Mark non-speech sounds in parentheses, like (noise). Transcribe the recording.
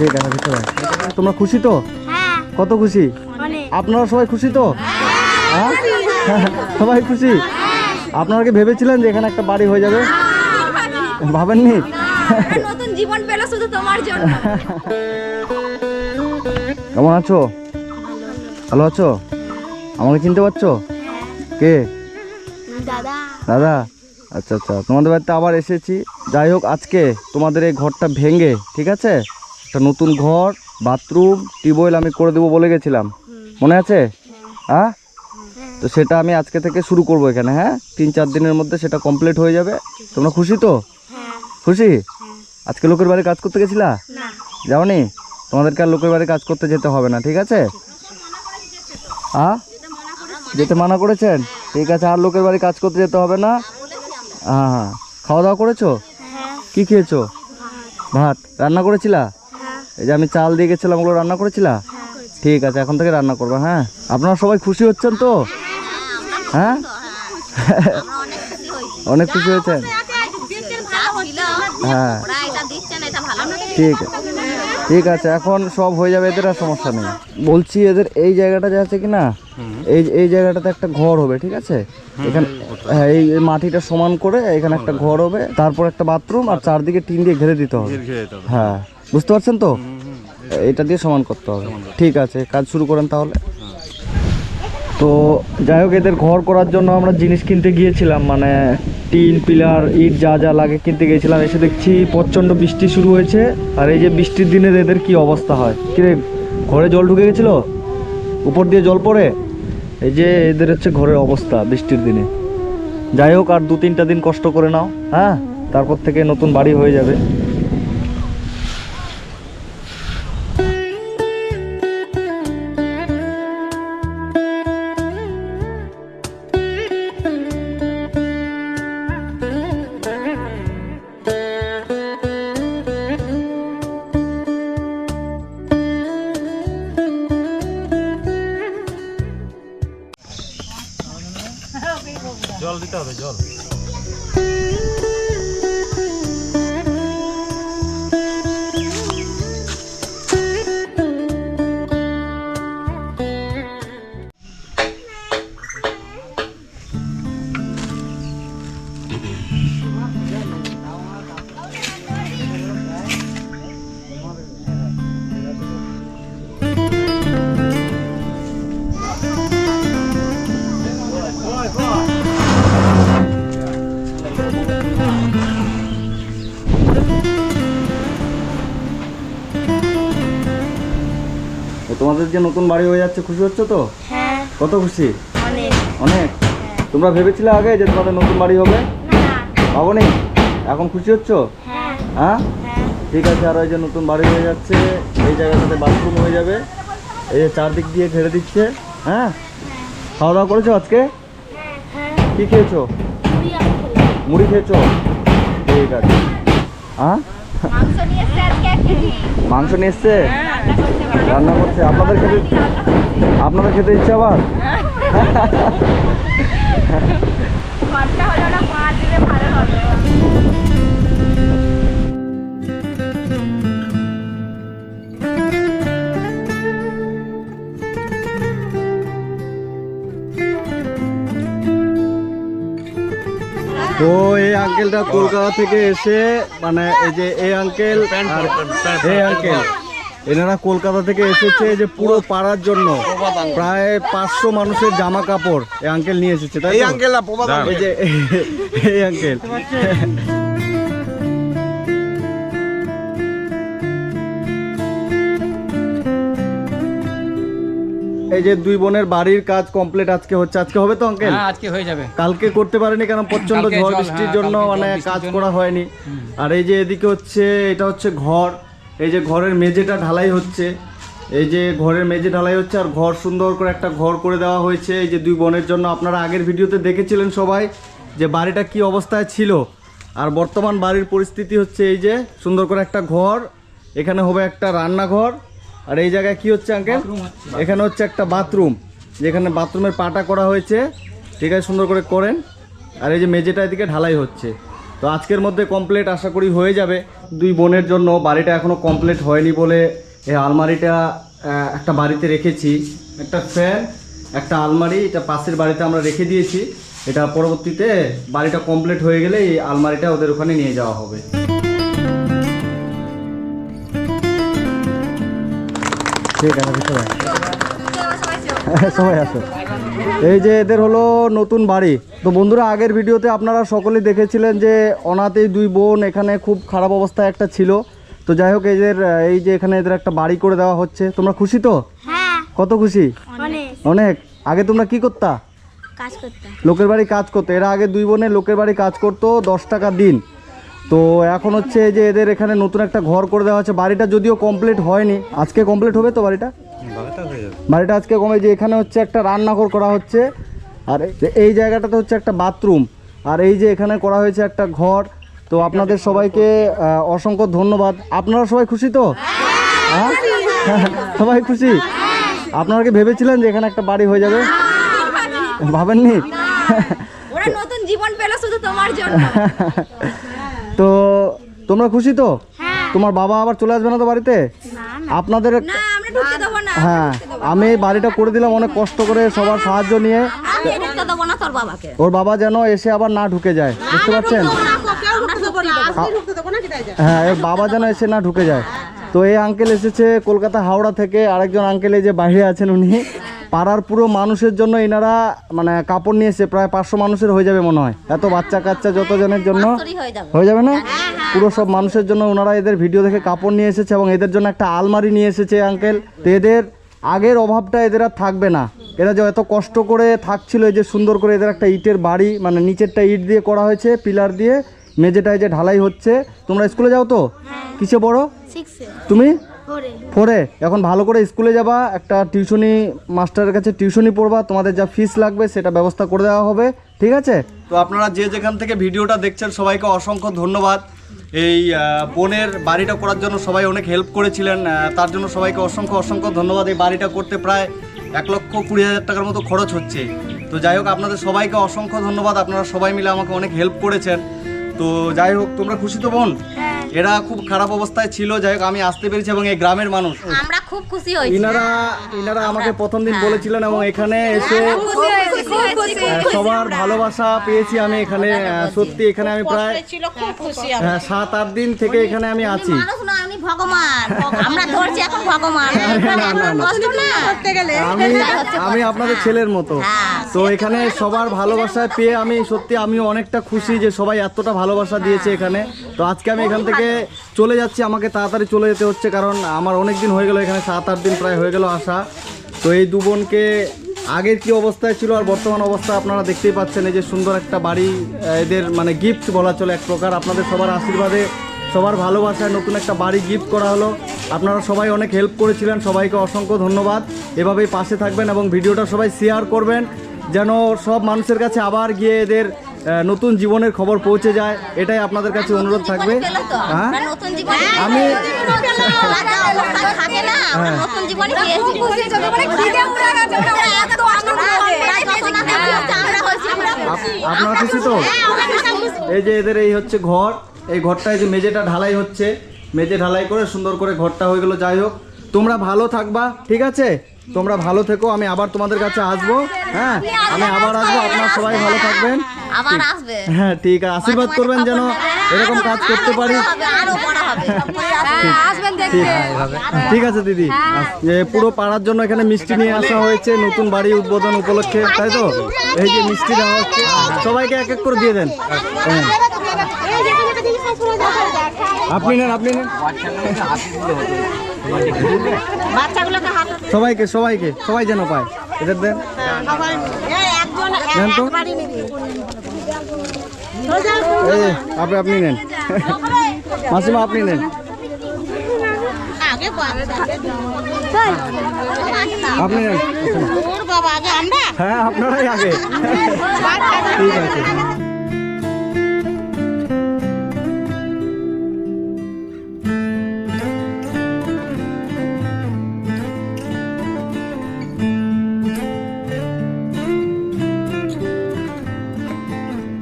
ঠিক আছে ভিতরে। তোমরা খুশি তো? হ্যাঁ। কত খুশি? আপনারা সবাই খুশি তো? হ্যাঁ। সবাই খুশি? আপনারা কি ভেবেছিলেন যে এখানে একটা বাড়ি হয়ে যাবে? ভাবেননি? নতুন জীবন পেল শুধু তোমার জন্য। কেমন আছো? ভালো আছো? আমাকে চিনতে পারছ? কে? দাদা। দাদা? আচ্ছা আচ্ছা। তোমাদের বাড়িতে আবার এসেছি। যাই হোক আজকে তোমাদের এই ঘরটা ভেঙে ঠিক আছে? একটা নতুন ঘর বাথরুম টিউবওয়েল আমি করে দেবো বলে গেছিলাম। মনে আছে? হ্যাঁ তো সেটা আমি আজকে থেকে শুরু করব এখানে হ্যাঁ? তিন চার দিনের মধ্যে সেটা কমপ্লিট হয়ে যাবে। তোমরা খুশি তো? হ্যাঁ। খুশি? আজকে লোকের বাড়ি কাজ করতে গেছিলা? না। যাওনি? তোমাদেরকে আর লোকের বাড়ি কাজ করতে যেতে হবে না ঠিক আছে? হ্যাঁ যেতে মানা করেছেন? ঠিক আছে আর লোকের বাড়ি কাজ করতে যেতে হবে না? হ্যাঁ হ্যাঁ খাওয়া দাওয়া করেছ? হ্যাঁ। কি খেয়েছো? ভাত। রান্না করেছিলা? হ্যাঁ এই যে আমি চাল দিয়ে গেছিলাম ওগুলো রান্না করেছিলা? ঠিক আছে এখন থেকে রান্না করব হ্যাঁ? আপনারা সবাই খুশি হচ্ছেন তো? হ্যাঁ? (laughs) অনেক খুশি হয়েছেন? হ্যাঁ। ঠিক আছে। ঠিক আছে এখন সব হয়ে যাবে এদের আর সমস্যা নেই। বলছি এদের এই জায়গাটা যে আছে কি না? এই এই জায়গাটাতে একটা ঘর হবে ঠিক আছে? এখানে হ্যাঁ এই এই মাটিটা সমান করে এখানে একটা ঘর হবে তারপর একটা বাথরুম আর চারদিকে টিন দিয়ে ঘিরে দিতে হবে। হ্যাঁ। বুঝতে পারছেন তো? এটা দিয়ে সমান করতে হবে। ঠিক আছে কাজ শুরু করেন তাহলে। তো যাই হোক এদের ঘর করার জন্য আমরা জিনিস কিনতে গিয়েছিলাম মানে টিন পিলার ইট যা যা লাগে কিনতে গিয়েছিলাম। এসে দেখছি প্রচণ্ড বৃষ্টি শুরু হয়েছে আর এই যে বৃষ্টির দিনে এদের কি অবস্থা হয়? কিরে ঘরে জল ঢুকে গেছিল? উপর দিয়ে জল পড়ে? এই যে এদের হচ্ছে ঘরের অবস্থা বৃষ্টির দিনে। যাই হোক আর দু তিনটা দিন কষ্ট করে নাও হ্যাঁ? তারপর থেকে নতুন বাড়ি হয়ে যাবে। তোমাদের যে নতুন বাড়ি হয়ে যাচ্ছে খুশি হচ্ছে তো? হ্যাঁ। কত খুশি? অনেক। অনেক? তোমরা ভেবেছিলে আগে যে তোমাদের নতুন বাড়ি হবে? না ভাবনি? এখন খুশি হচ্ছ? হ্যাঁ। হ্যাঁ? হ্যাঁ। ঠিক আছে আর ওই যে নতুন বাড়ি হয়ে যাচ্ছে এই জায়গাটাতে বাথরুম হয়ে যাবে। এই যে চারদিক দিয়ে ঘেরে দিচ্ছে হ্যাঁ? খাওয়া দাওয়া করেছ আজকে? হ্যাঁ কি খেয়েছো। মুড়ি খেয়েছো? ঠিক আছে। হ্যাঁ? মাংস নিয়ে এসছে এসছে? রান্না করছে। আপনাদের খেতে আপনাদের খেতে ইচ্ছে আবার? ঘরটা হলো না ভালো হবে। এই কলকাতা থেকে এসে মানে এই যে এই আঙ্কেল আর এই আঙ্কেল এনারা কলকাতা থেকে এসেছে যে পুরো পাড়ার জন্য। প্রায় পাঁচশো মানুষের জামা কাপড় এই আঙ্কেল নিয়ে এসেছে তাই এই আঙ্কেল এই যে এই আঙ্কেল এই যে দুই বোনের বাড়ির কাজ কমপ্লিট আজকে হচ্ছে। আজকে হবে তো আঙ্কেল হ্যাঁ আজকে হয়ে যাবে। কালকে করতে পারেনি কারণ প্রচণ্ড ঝড় বৃষ্টির হ্যাঁ, জন্য মানে কাজ করা হয়নি। আর এই যে এদিকে হচ্ছে এটা হচ্ছে ঘর। এই যে ঘরের মেঝেটা ঢালাই হচ্ছে। এই যে ঘরের মেঝে ঢালাই হচ্ছে আর ঘর সুন্দর করে একটা ঘর করে দেওয়া হয়েছে। এই যে দুই বোনের জন্য আপনারা আগের ভিডিওতে দেখেছিলেন সবাই যে বাড়িটা কি অবস্থায় ছিল। আর বর্তমান বাড়ির পরিস্থিতি হচ্ছে এই যে সুন্দর করে একটা ঘর এখানে হবে একটা রান্নাঘর আর এই জায়গায় কি হচ্ছে আঙ্কেল এখানে হচ্ছে একটা বাথরুম যেখানে বাথরুমের পাটা করা হয়েছে। ঠিক আছে সুন্দর করে করেন। আর এই যে মেঝেটা এদিকে ঢালাই হচ্ছে। তো আজকের মধ্যে কমপ্লিট আশা করি হয়ে যাবে। দুই বোনের জন্য বাড়িটা এখনও কমপ্লিট হয়নি বলে এই আলমারিটা একটা বাড়িতে রেখেছি। একটা ফ্যান একটা আলমারি এটা পাশের বাড়িতে আমরা রেখে দিয়েছি। এটা পরবর্তীতে বাড়িটা কমপ্লিট হয়ে গেলে এই আলমারিটা ওদের ওখানে নিয়ে যাওয়া হবে। ঠিক আছে সবাই সবাই আসো। এই যে এদের হলো নতুন বাড়ি। তো বন্ধুরা আগের ভিডিওতে আপনারা সকলেই দেখেছিলেন যে অনাথেই দুই বোন এখানে খুব খারাপ অবস্থায় একটা ছিল। তো যাই হোক এদের এই যে এখানে এদের একটা বাড়ি করে দেওয়া হচ্ছে। তোমরা খুশি তো? হ্যাঁ। কত খুশি? অনেক। আগে তোমরা কি করতা। লোকের বাড়ি কাজ করতো। এরা আগে দুই বোনে লোকের বাড়ি কাজ করতো দশ টাকা দিন। তো এখন হচ্ছে যে এদের এখানে নতুন একটা ঘর করে দেওয়া হচ্ছে। বাড়িটা যদিও কমপ্লিট হয়নি। আজকে কমপ্লিট হবে তো বাড়িটা? বাড়িটা আজকে কমে যে এখানে হচ্ছে একটা রান্নাঘর করা হচ্ছে। আর এই- এই জায়গাটাতে হচ্ছে একটা বাথরুম। আর এই যে এখানে করা হয়েছে একটা ঘর। তো আপনাদের সবাইকে অসংখ্য ধন্যবাদ। আপনারা সবাই খুশি তো? হ্যাঁ? সবাই খুশি? আপনারা কি ভেবেছিলেন যে এখানে একটা বাড়ি হয়ে যাবে? ভাবেননি? ওরা নতুন জীবন পেল শুধু তোমার জন্য। (laughs) তো তোমরা খুশি তো? হ্যাঁ। তোমার বাবা আবার চলে আসবে না তো বাড়িতে? আপনাদের না আমরা ঢুকতে দেবো না হ্যাঁ আমি বাড়িটা করে দিলাম অনেক কষ্ট করে সবার সাহায্য নিয়ে। আমি ঢুকতে দেবো না তোর বাবাকে। ওর বাবা যেন এসে আবার না ঢুকে যায় বুঝতে পারছেন? হ্যাঁ এর বাবা যেন এসে না ঢুকে যায়। তো এই আঙ্কেল এসেছে কলকাতা হাওড়া থেকে আরেকজন আঙ্কেল এই যে বাইরে আছেন উনি। পাড়ার পুরো মানুষের জন্য এনারা মানে কাপড় নিয়ে এসে প্রায় পাঁচশো মানুষের হয়ে যাবে মনে হয়। এত বাচ্চা কাচ্চা যতজনের জন্য হয়ে যাবে। না? পুরো সব মানুষের জন্য ওনারা এদের ভিডিও দেখে কাপড় নিয়ে এসেছে এবং এদের জন্য একটা আলমারি নিয়ে এসেছে আঙ্কেল তো এদের আগের অভাবটা এদের আর থাকবে না। এরা যে এত কষ্ট করে থাকছিল এই যে সুন্দর করে এদের একটা ইটের বাড়ি মানে নিচেরটা ইট দিয়ে করা হয়েছে পিলার দিয়ে মেঝেটায় যে ঢালাই হচ্ছে। তোমরা স্কুলে যাও তো? কিসে সিক্সে তুমি? ফোরে এখন ভালো করে স্কুলে যাবা একটা টিউশনি মাস্টারের কাছে টিউশনি পড়বা তোমাদের যা ফিস লাগবে সেটা ব্যবস্থা করে দেওয়া হবে ঠিক আছে? তো আপনারা যে যেখান থেকে ভিডিওটা দেখছেন সবাইকে অসংখ্য ধন্যবাদ। এই বোনের বাড়িটা করার জন্য সবাই অনেক হেল্প করেছিলেন তার জন্য সবাইকে অসংখ্য অসংখ্য ধন্যবাদ। এই বাড়িটা করতে প্রায় এক লক্ষ কুড়ি হাজার টাকার মতো খরচ হচ্ছে। তো যাই হোক আপনাদের সবাইকে অসংখ্য ধন্যবাদ। আপনারা সবাই মিলে আমাকে অনেক হেল্প করেছেন। তো যাই হোক তোমরা খুশি তো বোন? এরা খুব খারাপ অবস্থায় ছিল যাই হোক আমি আসতে পেরেছি এবং এই গ্রামের মানুষ। আমরা খুব খুশি হয়েছি। ইনারা ইনারা আমাকে প্রথম দিন বলেছিলেন এবং এখানে এসে সবার ভালোবাসা পেয়েছি আমি এখানে সত্যি এখানে আমি প্রায় হ্যাঁ, সাত আট দিন থেকে এখানে আমি আছি। মানুষ না আমি ভগবান। আমরা ধরছি এখন ভগবান। আমি আমি আপনাদের ছেলের মতো। তো এখানে সবার ভালোবাসায় পেয়ে আমি সত্যি আমি অনেকটা খুশি যে সবাই এতটা ভালোবাসা দিয়েছে এখানে। তো আজকে আমি এখান থেকে চলে যাচ্ছি। আমাকে তাড়াতাড়ি চলে যেতে হচ্ছে কারণ আমার অনেক দিন হয়ে গেল এখানে সাত আট দিন প্রায় হয়ে গেল আসা। তো এই দু বোনকে আগের কি অবস্থায় ছিল আর বর্তমান অবস্থা আপনারা দেখতেই পাচ্ছেন। এই যে সুন্দর একটা বাড়ি এদের মানে গিফট বলা চলে এক প্রকার। আপনাদের সবার আশীর্বাদে সবার ভালোবাসায় নতুন একটা বাড়ি গিফট করা হলো। আপনারা সবাই অনেক হেল্প করেছিলেন সবাইকে অসংখ্য ধন্যবাদ। এভাবেই পাশে থাকবেন এবং ভিডিওটা সবাই শেয়ার করবেন যেন সব মানুষের কাছে আবার গিয়ে এদের নতুন জীবনের খবর পৌঁছে যায়। এটাই আপনাদের কাছে অনুরোধ থাকবে। হ্যাঁ? আমি- আপ- আপনারা খুশি তো? এই যে এদের এই হচ্ছে ঘর। এই ঘরটায় যে মেঝেটা ঢালাই হচ্ছে মেঝে ঢালাই করে সুন্দর করে ঘরটা হয়ে গেলো। যাই হোক তোমরা ভালো থাকবা ঠিক আছে? তোমরা ভালো থেকো আমি আবার তোমাদের কাছে আসব হ্যাঁ? আমি আবার আসব আপনারা সবাই ভালো থাকবেন। হ্যাঁ ঠিক আছে আশীর্বাদ করবেন যেন এরকম কাজ করতে পারি। ঠিক। আছে দিদি। যে পুরো পাড়ার জন্য এখানে মিষ্টি নিয়ে আসা হয়েছে নতুন বাড়ি উদ্বোধন উপলক্ষে তাই তো? এই যে মিষ্টি দেওয়া হচ্ছে সবাইকে এক এক করে দিয়ে দেন। হ্যাঁ আপনি নেন আপনি নেন। সবাইকে সবাইকে সবাই যেন পায়। এদের দেন। নেন তো। আপনি আপনি নেন। মাসিমা আপনি নেন। আপনি নেন। হ্যাঁ আপনারাই আগে। ঠিক আছে।